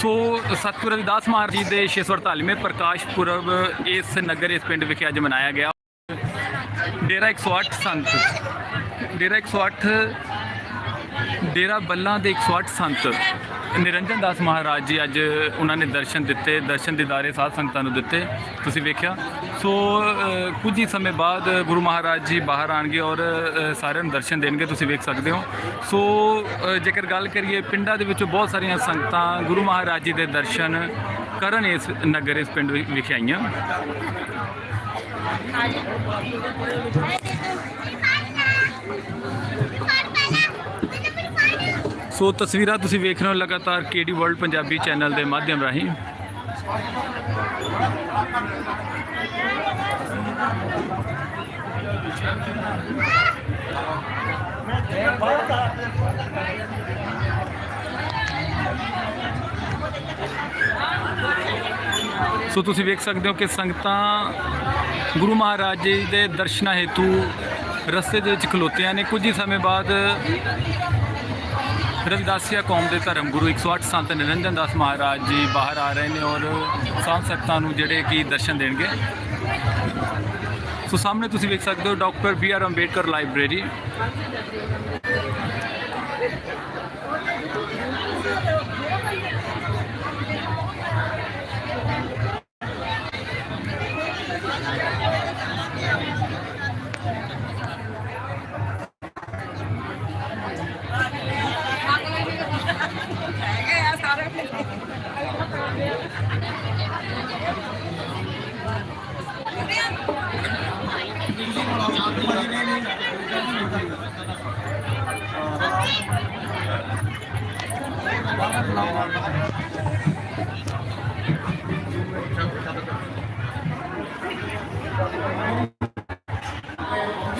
ਸੋ ਸਤਿਗੁਰੂ ਰਵਿਦਾਸ ਮਹਾਰਾਜ ਜੀ ਦੇ 648ਵੇਂ ਪ੍ਰਕਾਸ਼ ਪੁਰਬ ਇਸ ਨਗਰ, ਇਸ ਪਿੰਡ ਵਿਖੇ ਅੱਜ ਮਨਾਇਆ ਗਿਆ। ਡੇਰਾ 108 ਸੰਤ, ਡੇਰਾ 108 ਡੇਰਾ ਬੱਲਾਂ ਦੇ 108 ਸੰਤ ਨਿਰੰਜਨ ਦਾਸ ਮਹਾਰਾਜ ਜੀ ਅੱਜ ਉਹਨਾਂ ਨੇ ਦਰਸ਼ਨ ਦਿੱਤੇ, ਦਰਸ਼ਨ ਦਿਦਾਰੇ ਸਾਧ ਸੰਗਤਾਂ ਨੂੰ ਦਿੱਤੇ, ਤੁਸੀਂ ਵੇਖਿਆ। ਸੋ ਕੁਝ ਹੀ ਸਮੇਂ ਬਾਅਦ ਗੁਰੂ ਮਹਾਰਾਜ ਜੀ ਬਾਹਰ ਆਣਗੇ ਔਰ ਸਾਰਿਆਂ ਨੂੰ ਦਰਸ਼ਨ ਦੇਣਗੇ, ਤੁਸੀਂ ਵੇਖ ਸਕਦੇ ਹੋ। ਸੋ ਜੇਕਰ ਗੱਲ ਕਰੀਏ ਪਿੰਡਾਂ ਦੇ ਵਿੱਚੋਂ ਬਹੁਤ ਸਾਰੀਆਂ ਸੰਗਤਾਂ ਗੁਰੂ ਮਹਾਰਾਜ ਜੀ ਦੇ ਦਰਸ਼ਨ ਕਰਨ ਇਸ ਨਗਰ, ਇਸ ਪਿੰਡ ਵਿਖੇ ਆਈਆਂ। ਸੋ ਤਸਵੀਰਾਂ ਤੁਸੀਂ ਵੇਖ ਰਹੇ ਹੋ ਲਗਾਤਾਰ ਕੇਡੀ ਵਰਲਡ ਪੰਜਾਬੀ ਚੈਨਲ ਦੇ ਮਾਧਿਅਮ ਰਾਹੀਂ। ਸੋ ਤੁਸੀਂ ਵੇਖ ਸਕਦੇ ਹੋ ਕਿ ਸੰਗਤਾਂ ਗੁਰੂ ਮਹਾਰਾਜ ਜੀ ਦੇ ਦਰਸ਼ਨਾਂ ਹੇਤੂ ਰਸਤੇ ਦੇ ਵਿੱਚ ਖਲੋਤੀਆਂ ਨੇ। ਕੁਝ ਹੀ ਸਮੇਂ ਬਾਅਦ ਰਵਿਦਾਸੀਆ ਕੌਮ ਦੇ ਧਰਮ ਗੁਰੂ 108 ਸੰਤ ਨਿਰੰਜਨ ਦਾਸ ਮਹਾਰਾਜ ਜੀ ਬਾਹਰ ਆ ਰਹੇ ਨੇ ਔਰ ਸਾਧ ਸੰਗਤਾਂ ਨੂੰ ਜਿਹੜੇ ਕਿ ਦਰਸ਼ਨ ਦੇਣਗੇ। ਸੋ ਸਾਹਮਣੇ ਤੁਸੀਂ ਵੇਖ ਸਕਦੇ ਹੋ doctor B R Ambedkar library.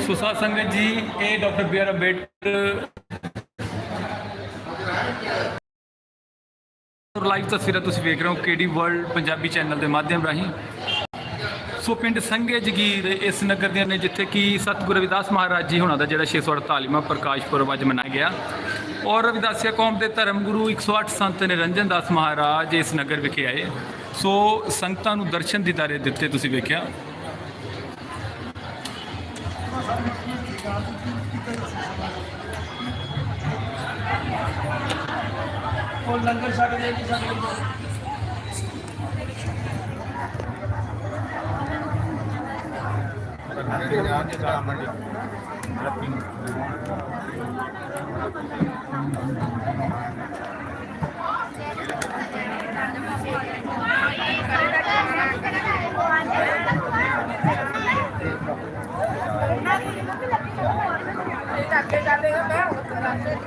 So ਸਾਧ ਸੰਗਤ ਜੀ ਇਹ ਡਾਕਟਰ ਬੀ ਆਰ ਔਰ ਲਾਈਵ ਤਸਵੀਰਾਂ ਤੁਸੀਂ ਵੇਖ ਰਹੇ ਹੋ ਕੇਡੀ ਵਰਲਡ ਪੰਜਾਬੀ ਚੈਨਲ ਦੇ ਮਾਧਿਅਮ ਰਾਹੀਂ। ਸੋ ਪਿੰਡ ਸੰਘੇ ਜਗੀਰ ਇਸ ਨਗਰ ਦੀਆਂ ਨੇ ਜਿੱਥੇ ਕਿ ਸਤਿਗੁਰੂ ਰਵਿਦਾਸ ਮਹਾਰਾਜ ਜੀ ਹੁਣਾਂ ਦਾ ਜਿਹੜਾ 648ਵਾਂ ਪ੍ਰਕਾਸ਼ ਪੁਰਬ ਅੱਜ ਮਨਾਇਆ ਗਿਆ। ਔਰ ਰਵਿਦਾਸੀਆ ਕੌਮ ਦੇ ਧਰਮ ਗੁਰੂ 108 ਸੰਤ ਨਿਰੰਜਨ ਦਾਸ ਮਹਾਰਾਜ ਇਸ ਨਗਰ ਵਿਖੇ ਆਏ। ਸੋ ਸੰਗਤਾਂ ਨੂੰ ਦਰਸ਼ਨ ਦੀਦਾਰੇ ਦਿੱਤੇ ਤੁਸੀਂ ਵੇਖਿਆ। ਉਹ ਲੰਗਰ ਛਕਦੇ ਜੀ ਸਾਡੇ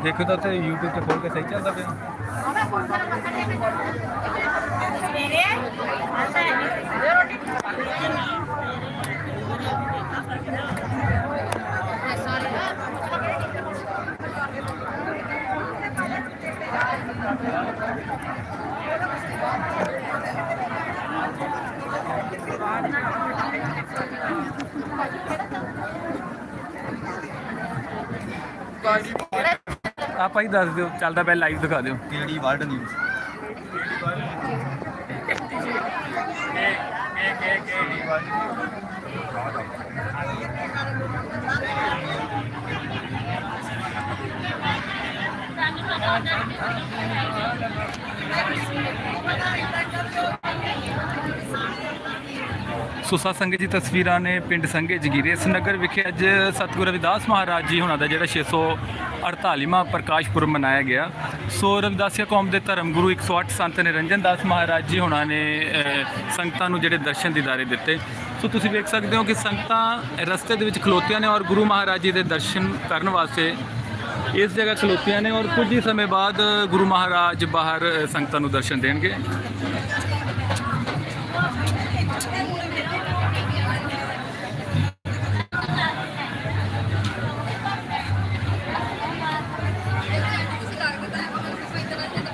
ਦੇਖੋ ਤਾਂ ਤੇ YouTube ਤੇ ਖੋਲ ਕੇ ਸਹੀ ਚੱਲਦਾ ਪਿਆ। ਆਪਾਂ ਹੀ ਦੱਸ ਦਿਓ ਚੱਲਦਾ ਪਿਆ ਲਾਈਵ ਦਿਖਾ ਦਿਓ। ਕਿਹੜੀ ਵਰਲਡ ਨਿਊਜ਼ ਸਾਧ ਸੰਗਤ ਜੀ ਤਸਵੀਰਾਂ ਨੇ ਪਿੰਡ ਸੰਘੇ ਜਗੀਰੇ। ਇਸ ਨਗਰ ਵਿਖੇ ਅੱਜ ਸਤਿਗੁਰੂ ਰਵਿਦਾਸ ਮਹਾਰਾਜ ਜੀ ਹੁਣਾਂ ਦਾ ਜਿਹੜਾ 648ਵਾਂ ਪ੍ਰਕਾਸ਼ ਪੁਰਬ ਮਨਾਇਆ ਗਿਆ। ਸੋ ਰਵਿਦਾਸੀਆ ਕੌਮ ਦੇ ਧਰਮ ਗੁਰੂ 108 ਸੰਤ ਨਿਰੰਜਨ ਦਾਸ ਮਹਾਰਾਜ ਜੀ ਹੁਣਾਂ ਨੇ ਸੰਗਤਾਂ ਨੂੰ ਜਿਹੜੇ ਦਰਸ਼ਨ ਦੀਦਾਰੇ ਦਿੱਤੇ। ਸੋ ਤੁਸੀਂ ਵੇਖ ਸਕਦੇ ਹੋ ਕਿ ਸੰਗਤਾਂ ਰਸਤੇ ਦੇ ਵਿੱਚ ਖਲੋਤੀਆਂ ਨੇ ਔਰ ਗੁਰੂ ਮਹਾਰਾਜ ਜੀ ਦੇ ਦਰਸ਼ਨ ਕਰਨ ਵਾਸਤੇ ਇਸ ਜਗ੍ਹਾ ਖਲੋਤੀਆਂ ਨੇ ਔਰ ਕੁਝ ਹੀ ਸਮੇਂ ਬਾਅਦ ਗੁਰੂ ਮਹਾਰਾਜ ਬਾਹਰ ਸੰਗਤਾਂ ਨੂੰ ਦਰਸ਼ਨ ਦੇਣਗੇ।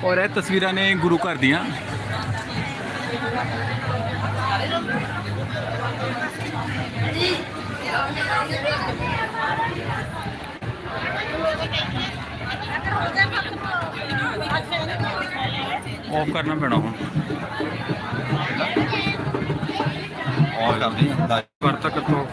ਔਰ ਇਹ ਤਸਵੀਰਾਂ ਨੇ ਗੁਰੂ ਘਰ ਦੀਆਂ। ਆਫ ਕਰਨਾ ਪੈਣਾ ਹੁਣ। ਔਰ ਕਰਦੇ ਹਾਂ ਕਰ ਤੱਕ ਤੋਂ